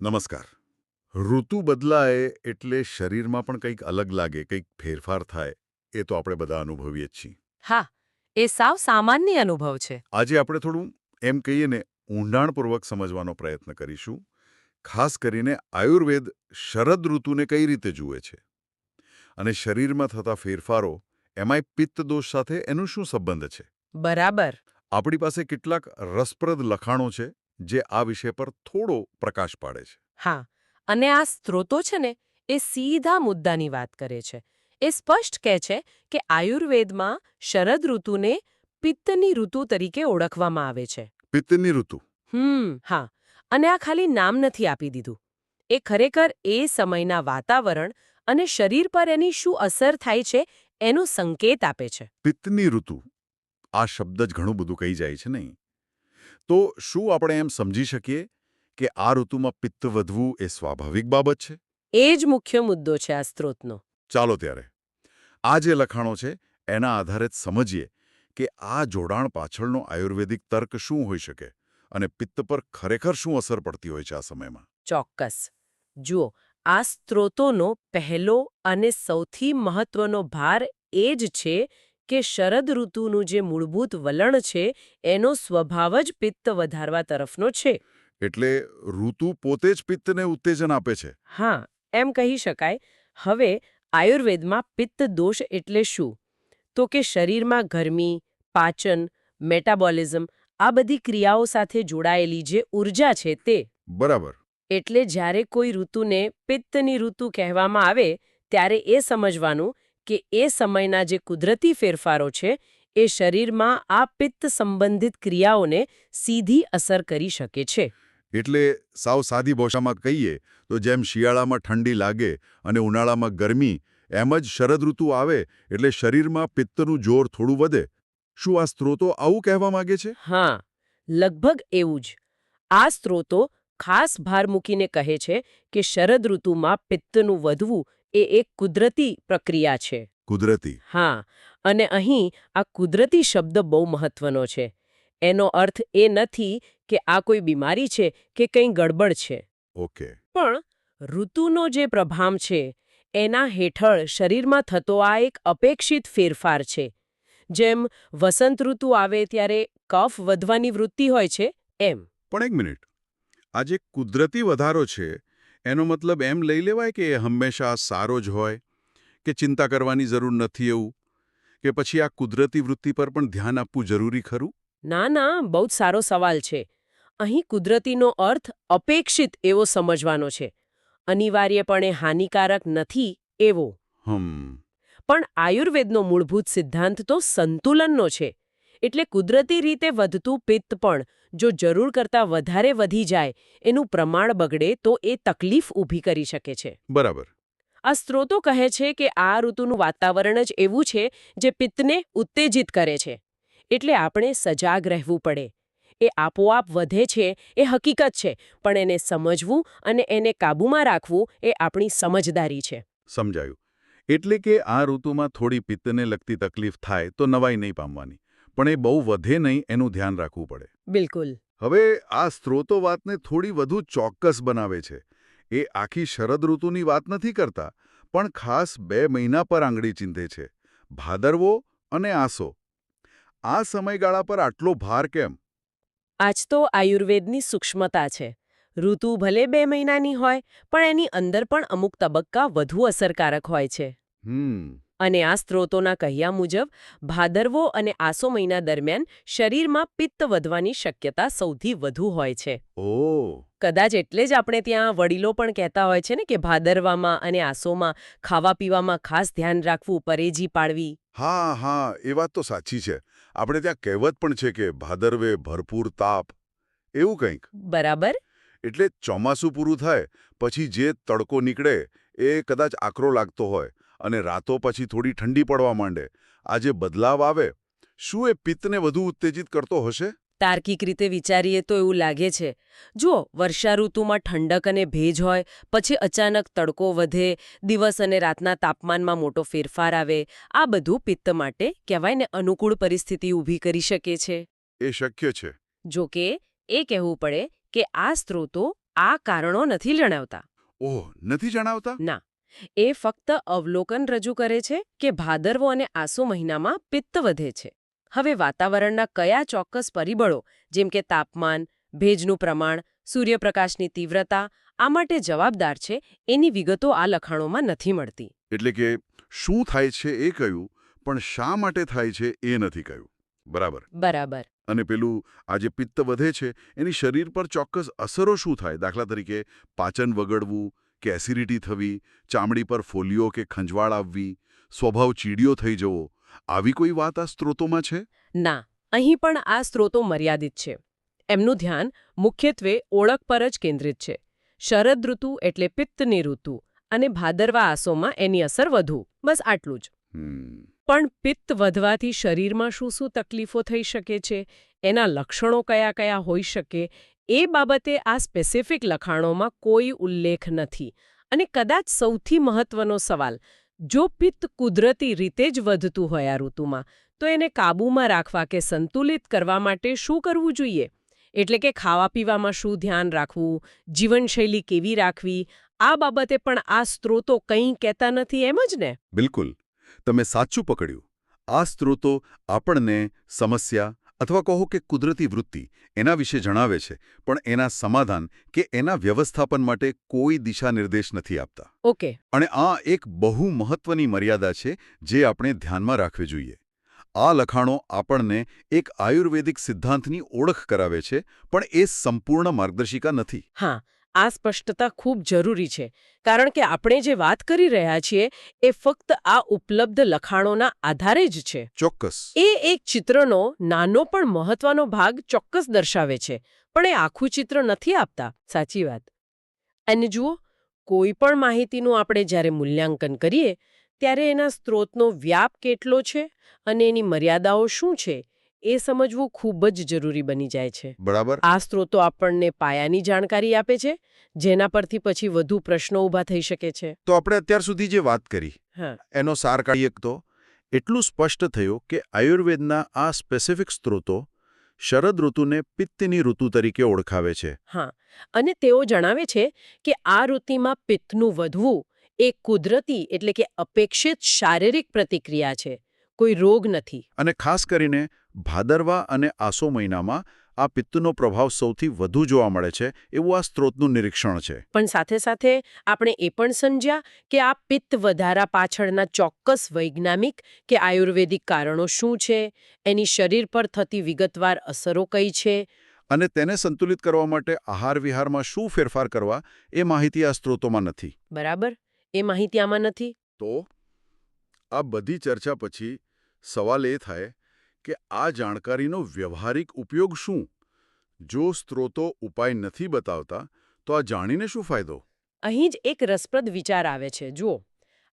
નમસ્કાર. ઋતુ બદલાય એટલે શરીરમાં પણ કંઈક અલગ લાગે કંઈક ફેરફાર થાય એ તો આપણે બધા અનુભવીએ જ છીએ. હા એ સાવ સામાન્ય અનુભવ છે. આજે આપણે થોડું એમ કહીએ ને ઊંડાણપૂર્વક સમજવાનો પ્રયત્ન કરીશું. ખાસ કરીને આયુર્વેદ શરદ ઋતુને કઈ રીતે જુએ છે? અને શરીરમાં થતા ફેરફારો એમાંય પિત્ત દોષ સાથે એનું શું સંબંધ છે? બરાબર. આપણી પાસે કેટલાક રસપ્રદ લખાણો છે જે આ વિષય પર થોડો પ્રકાશ પાડે છે. હા અને આ સ્ત્રોતો છે ને એ સીધા મુદ્દાની વાત કરે છે. એ સ્પષ્ટ કહે છે કે આયુર્વેદમાં શરદ ઋતુને પિત્તની ઋતુ તરીકે ઓળખવામાં આવે છે. પિત્તની ઋતુ. હમ હા અને આ ખાલી નામ નથી આપી દીધું. એ ખરેખર એ સમયના વાતાવરણ અને શરીર પર એની શું અસર થાય છે એનો સંકેત આપે છે. પિત્તની ઋતુ. આ શબ્દ જ ઘણું બધું કહી જાય છે નહીં? તો શું આપણે એમ સમજી શકીએ કે આ ઋતુમાં પિત્ત વધવું એ સ્વાભાવિક બાબત છે? એ જ મુખ્ય મુદ્દો છે આ સ્ત્રોતનો. ચાલો ત્યારે. આ જે લખાણો છે એના આધારે જ સમજીએ કે આ જોડાણ પાછળનો આયુર્વેદિક તર્ક શું હોઈ શકે અને પિત્ત પર ખરેખર શું અસર પડતી હોય છે આ સમયમાં? ચોક્કસ. જુઓ આ સ્ત્રોતોનો પહેલો અને સૌથી મહત્વનો ભાર એ જ છે કે શરદ ઋતુનું જે મૂળભૂત વલણ છે એનો સ્વભાવ જ પિત્ત વધારવા તરફનો છે. એટલે ઋતુ પોતે જ પિત્તને ઉત્તેજન આપે છે. હા એમ કહી શકાય. હવે આયુર્વેદમાં પિત્ત દોષ એટલે શું? તો કે શરીરમાં ગરમી પાચન મેટાબોલિઝમ આ બધી ક્રિયાઓ સાથે જોડાયેલી જે ઊર્જા છે તે. બરાબર. એટલે જ્યારે કોઈ ઋતુને પિત્તની ઋતુ કહેવામાં આવે ત્યારે એ સમજવાનું કે એ સમયના જે કુદરતી ફેરફારો છે એ શરીરમાં આ પિત્ત સંબંધિત ક્રિયાઓને સીધી અસર કરી શકે છે. એટલે સાવ સાદી ભાષામાં કહીએ તો જેમ શિયાળામાં ઠંડી લાગે અને ઉનાળામાં ગરમી એમ જ શરદ ઋતુ આવે એટલે શરીરમાં પિત્તનું જોર થોડું વધે. શું આ સ્ત્રોતો આવું કહેવા માંગે છે? હા લગભગ એવું જ. આ સ્ત્રોતો ખાસ ભાર મૂકીને કહે છે કે શરદ ઋતુમાં પિત્તનું વધવું એ એક કુદરતી પ્રક્રિયા છે. કુદરતી. હા અને અહીં આ કુદરતી શબ્દ બહુ મહત્વનો છે. એનો અર્થ એ નથી કે આ કોઈ બીમારી છે કે કંઈ ગડબડ છે. ઓકે. પણ ઋતુનો જે પ્રભાવ છે એના હેઠળ શરીરમાં થતો આ એક અપેક્ષિત ફેરફાર છે. જેમ વસંત ઋતુ આવે ત્યારે કફ વધવાની વૃત્તિ હોય છે એમ. પણ એક મિનિટ. આ જે કુદરતી વધારો છે એનો મતલબ એમ લઈ લેવાય કે એ હંમેશા સારો જ હોય કે ચિંતા કરવાની જરૂર નથી એવું કે પછી આ કુદરતી વૃત્તિ પર પણ ધ્યાન આપવું જરૂરી ખરું? ના ના બહુ જ સારો સવાલ છે. અહીં કુદરતીનો અર્થ અપેક્ષિત એવો સમજવાનો છે. અનિવાર્યપણે હાનિકારક નથી એવો. હમ. પણ આયુર્વેદનો મૂળભૂત સિદ્ધાંત તો સંતુલનનો છે. એટલે કુદરતી રીતે વધતું પિત્ત પણ જો જરૂર કરતાં વધારે વધી જાય એનું પ્રમાણ બગડે તો એ તકલીફ ઊભી કરી શકે છે. બરાબર. આ સ્ત્રોતો કહે છે કે આ ઋતુનું વાતાવરણ જ એવું છે જે પિત્તને ઉત્તેજિત કરે છે. એટલે આપણે સજાગ રહેવું પડે. એ આપોઆપ વધે છે એ હકીકત છે પણ એને સમજવું અને એને કાબૂમાં રાખવું એ આપણી સમજદારી છે. સમજાયું. એટલે કે આ ઋતુમાં થોડી પિત્તને લગતી તકલીફ થાય તો નવાઈ નહીં પામવાની. પણ એ બહુ વધે નહીં એનું ધ્યાન રાખવું પડે. બિલકુલ. હવે આ સ્ત્રોતો વાતને થોડી વધુ ચોક્કસ બનાવે છે. એ આખી શરદ ઋતુની વાત નથી કરતા પણ ખાસ બે મહિના પર આંગળી ચીંધે છે ભાદરવો અને આસો. આ સમયગાળા પર આટલો ભાર કેમ? આજ તો આયુર્વેદની સૂક્ષ્મતા છે. ઋતુ ભલે બે મહિનાની હોય પણ એની અંદર પણ અમુક તબક્કા વધુ અસરકારક હોય છે. હમ. અને આ સ્ત્રોતોના કહ્યા મુજબ ભાદરવો અને આસો મહિના દરમિયાન શરીરમાં પિત્ત વધવાની શક્યતા સૌથી વધુ હોય છે. ઓ. કદાચ એટલે જ આપણે ત્યાં વડીલો પણ કહેતા હોય છે ને કે ભાદરવામાં અને આસોમાં ખાવા પીવામાં ખાસ ધ્યાન રાખવું પરેજી પાડવી હા હા એ વાત તો સાચી છે. આપણે ત્યાં કહેવત પણ છે કે ભાદરવે ભરપૂર તાપ. એવું કંઈક? બરાબર. એટલે ચોમાસું પૂરું થાય પછી જે તડકો નીકળે એ કદાચ આકરો લાગતો હોય. અને રાતો પછી થોડી ઠંડી પડવા માંડે. આ જે બદલાવ આવે શું એ પિત્તને વધુ ઉત્તેજિત કરતો હશે? તાર્કિક રીતે વિચારીએ તો એવું લાગે છે. જુઓ વર્ષા ઋતુમાં ઠંડક અને ભેજ હોય પછી અચાનક તડકો વધે દિવસ અને રાતના તાપમાનમાં મોટો ફેરફાર આવે. આ બધું પિત્ત માટે કહેવાય ને અનુકૂળ પરિસ્થિતિ ઊભી કરી શકે છે. એ શક્ય છે. જો કે એ કહેવું પડે કે આ સ્ત્રોતો આ કારણો નથી જણાવતા. ઓહ નથી જણાવતા? ના. એ ફક્ત અવલોકન રજૂ કરે છે કે ભાદરવો અને આસો મહિનામાં પિત્ત વધે છે. હવે વાતાવરણના કયા ચોક્કસ પરિબળો જેમ કે તાપમાન ભેજનું પ્રમાણ સૂર્યપ્રકાશની તીવ્રતા આ માટે જવાબદાર છે એની વિગતો આ લખાણોમાં નથી મળતી. એટલે કે શું થાય છે એ કહ્યું પણ શા માટે થાય છે એ નથી કહ્યું. બરાબર? બરાબર. અને પેલું આ જે પિત્ત વધે છે એની શરીર પર ચોક્કસ અસરો શું થાય? દાખલા તરીકે પાચન વગડવું કે એસિડિટી થવી ચામડી પર ફોલિયો કે ખંજવાળ આવવી સ્વભાવ ચીડિયો થઈ જવો આવી કોઈ વાત આ સ્ત્રોતોમાં છે? ના અહીં પણ આ સ્ત્રોતો મર્યાદિત છે. એમનું ધ્યાન મુખ્યત્વે ઓળખ પર જ કેન્દ્રિત છે. શરદ ઋતુ એટલે પિત્તની ઋતુ અને ભાદરવા આસોમાં એની અસર વધુ. બસ આટલું જ. પણ પિત્ત વધવાથી શરીરમાં શું શું તકલીફો થઈ શકે છે? એના લક્ષણો કયા કયા હોઈ શકે? એ બાબતે આ સ્પેસિફિક લખાણોમાં કોઈ ઉલ્લેખ નથી. અને કદાચ સૌથી મહત્વનો સવાલ, જો પિત્ત કુદરતી રીતે જ વધતું હોય આ ઋતુમાં, તો એને કાબૂમાં રાખવા કે સંતુલિત કરવા માટે શું કરવું જોઈએ? એટલે કે ખાવા પીવામાં શું ધ્યાન રાખવું? જીવનશૈલી કેવી રાખવી? આ બાબતે પણ આ સ્ત્રોતો કંઈ કહેતા નથી એમ જ ને? બિલકુલ. તમે સાચું પકડ્યું. આ સ્ત્રોતો આપણને સમસ્યા અથવા કહો કે કુદરતી વૃત્તિ એના વિશે જણાવે છે પણ એના સમાધાન કે એના વ્યવસ્થાપન માટે કોઈ દિશા નિર્દેશ નથી આપતા. ઓકે. અને આ એક બહુ મહત્વની મર્યાદા છે જે આપણે ધ્યાનમાં રાખવી જોઈએ. આ લખાણો આપણને એક આયુર્વેદિક સિદ્ધાંતની ઓળખ કરાવે છે પણ એ સંપૂર્ણ માર્ગદર્શિકા નથી. હા આ સ્પષ્ટતા ખૂબ જરૂરી છે કારણ કે આપણે જે વાત કરી રહ્યા છીએ એ ફક્ત આ ઉપલબ્ધ લખાણોના આધારે જ છે. ચોક્કસ. એ એક ચિત્રનો નાનો પણ મહત્વનો ભાગ ચોક્કસ દર્શાવે છે પણ એ આખું ચિત્ર નથી આપતા. સાચી વાત. અને જુઓ કોઈ પણ માહિતીનું આપણે જ્યારે મૂલ્યાંકન કરીએ ત્યારે એના સ્ત્રોતનો વ્યાપ કેટલો છે અને એની મર્યાદાઓ શું છે? એ સમજવું ખૂબ જ જરૂરી બની જાય છે. બરાબર. આ સ્ત્રોતો આપણને પાયાની જાણકારી આપે છે જેના પરથી પછી વધુ પ્રશ્નો ઊભા થઈ શકે છે. તો આપણે અત્યાર સુધી જે વાત કરી એનો સાર કાઢીએ તો? એટલું સ્પષ્ટ થયું કે આયુર્વેદના આ સ્પેસિફિક સ્ત્રોતો શરદ ઋતુને પિત્તની ઋતુ તરીકે ઓળખાવે છે. હા. અને તેઓ જણાવે છે કે આ ઋતુમાં પિત્તનું વધવું એ કુદરતી એટલે કે અપેક્ષિત શારીરિક પ્રતિક્રિયા છે. કોઈ રોગ નથી. અને ખાસ કરીને ભાદરવા અને આસો મહિનામાં આ પિત્તનો પ્રભાવ સૌથી વધુ જોવા મળે છે એવું આ સ્ત્રોતનું નિરીક્ષણ છે. પણ સાથે સાથે આપણે એ પણ સમજ્યા કે આ પિત્ત વધારા પાછળના ચોક્કસ વૈજ્ઞાનિક કે આયુર્વેદિક કારણો શું છે એની શરીર પર થતી વિગતવાર અસરો કઈ છે? અને તેને સંતુલિત કરવા માટે આહાર વિહારમાં શું ફેરફાર કરવા એ માહિતી આ સ્ત્રોતોમાં નથી. બરાબર? એ માહિતી આમાં નથી? તો? આ બધી ચર્ચા પછી સવાલ એ થાય કે આ જાણકારીનો વ્યવહારિક ઉપયોગ શું? જો સ્ત્રોતો ઉપાય નથી બતાવતા તો આ જાણીને શું ફાયદો? અહીં જ એક રસપ્રદ વિચાર આવે છે જુઓ.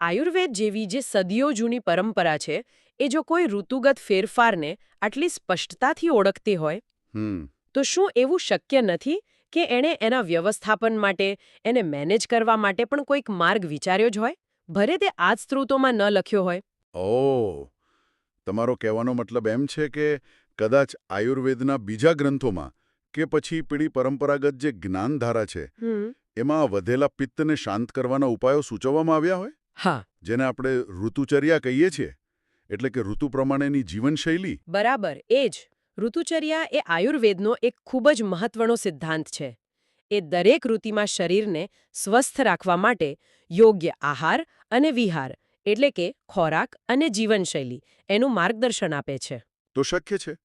આયુર્વેદ જેવી જે સદીઓ જૂની પરંપરા છે એ જો કોઈ ઋતુગત ફેરફારને આટલી સ્પષ્ટતાથી ઓળખતી હોય તો શું એવું શક્ય નથી કે એણે એના વ્યવસ્થાપન માટે એને મેનેજ કરવા માટે પણ કોઈક માર્ગ વિચાર્યો જ હોય? ભરે તે આ જ સ્ત્રોતોમાં ન લખ્યો હોય. ઓ તમારો કહેવાનો મતલબ એમ છે કે કદાચ આયુર્વેદના બીજા ગ્રંથોમાં કે પછી પેઢી પરંપરાગત જે જ્ઞાનધારા છે એમાં વધેલા પિત્તને શાંત કરવાના ઉપાયો સૂચવવામાં આવ્યા હોય? હા. જેને આપણે ઋતુચર્યા કહીએ છીએ એટલે કે ઋતુ પ્રમાણેની જીવનશૈલી? બરાબર એ જ. ઋતુચર્યા એ આયુર્વેદનો એક ખૂબ જ મહત્વનો સિદ્ધાંત છે. એ દરેક ઋતુમાં શરીરને સ્વસ્થ રાખવા માટે યોગ્ય આહાર અને વિહાર એટલે કે ખોરાક અને જીવનશૈલી એનું માર્ગદર્શન આપે છે. તો શક્ય છે?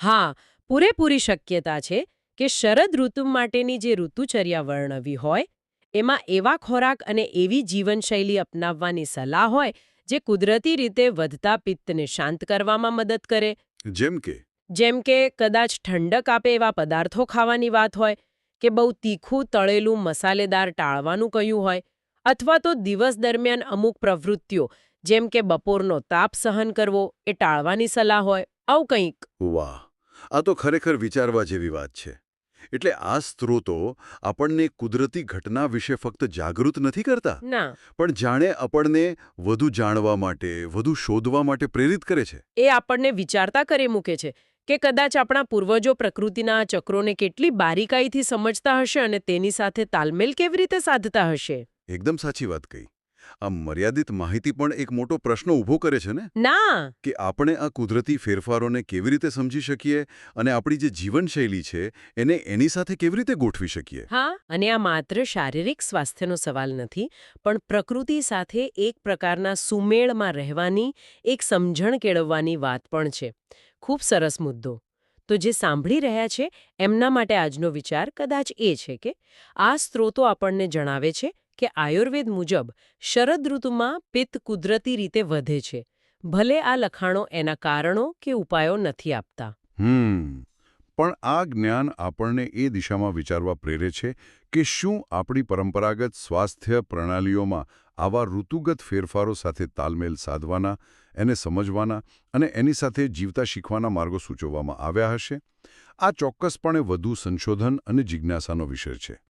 હા પૂરેપૂરી શક્યતા છે કે શરદ ઋતુ માટેની જે ઋતુચર્યા વર્ણવી હોય એમાં એવા ખોરાક અને એવી જીવનશૈલી અપનાવવાની સલાહ હોય જે કુદરતી રીતે વધતા પિત્તને શાંત કરવામાં મદદ કરે. જેમ કે? જેમ કે કદાચ ઠંડક આપે એવા પદાર્થો ખાવાની વાત હોય કે બહુ તીખું તળેલું મસાલેદાર ટાળવાનું કહ્યું હોય અથવા તો દિવસ દરમિયાન અમુક પ્રવૃત્તિઓ જેમ કે બપોરનો તાપ સહન કરવો એ ટાળવાની સલાહ હોય આવું કંઈક. વાહ! આ તો ખરેખર વિચારવા જેવી વાત છે. એટલે આ સ્ત્રોતો આપણને કુદરતી ઘટના વિશે ફક્ત જાગૃત નથી કરતા? ના. પણ જાણે આપણને વધુ જાણવા માટે વધુ શોધવા માટે પ્રેરિત કરે છે? એ આપણને વિચારતા કરે મૂકે છે કે કદાચ આપણા પૂર્વજો પ્રકૃતિના ચક્રોને કેટલી બારીકાઈથી સમજતા હશે અને તેની સાથે તાલમેલ કેવી રીતે સાધતા હશે? એકદમ સાચી વાત કહી. આ મર્યાદિત માહિતી પણ એક મોટો પ્રશ્ન ઊભો કરે છે ને? ના! કે આપણે આ કુદરતી ફેરફારોને કેવી રીતે સમજી શકીએ અને આપણી જે જીવનશૈલી છે એને એની સાથે કેવી રીતે ગોઠવી શકીએ? હા અને આ માત્ર શારીરિક સ્વાસ્થ્યનો સવાલ નથી પણ પ્રકૃતિ સાથે એક પ્રકારના સુમેળમાં રહેવાની એક સમજણ કેળવવાની વાત પણ છે. ખૂબ સરસ મુદ્દો. તો જે સાંભળી રહ્યા છે એમના માટે આજનો વિચાર કદાચ એ છે કે આ સ્ત્રોતો આપણને જણાવે છે કે આયુર્વેદ મુજબ શરદ ઋતુમાં પિત્ત કુદરતી રીતે વધે છે. ભલે આ લખાણો એના કારણો કે ઉપાયો નથી આપતા. હમ. પણ આ જ્ઞાન આપણને એ દિશામાં વિચારવા પ્રેરે છે કે શું આપણી પરંપરાગત સ્વાસ્થ્ય પ્રણાલીઓમાં આવા ઋતુગત ફેરફારો સાથે તાલમેલ સાધવાના, એને સમજવાના અને એની સાથે જીવતા શીખવાના માર્ગો સૂચવવામાં આવ્યા હશે? આ ચોક્કસપણે વધુ સંશોધન અને જિજ્ઞાસાનો વિષય છે.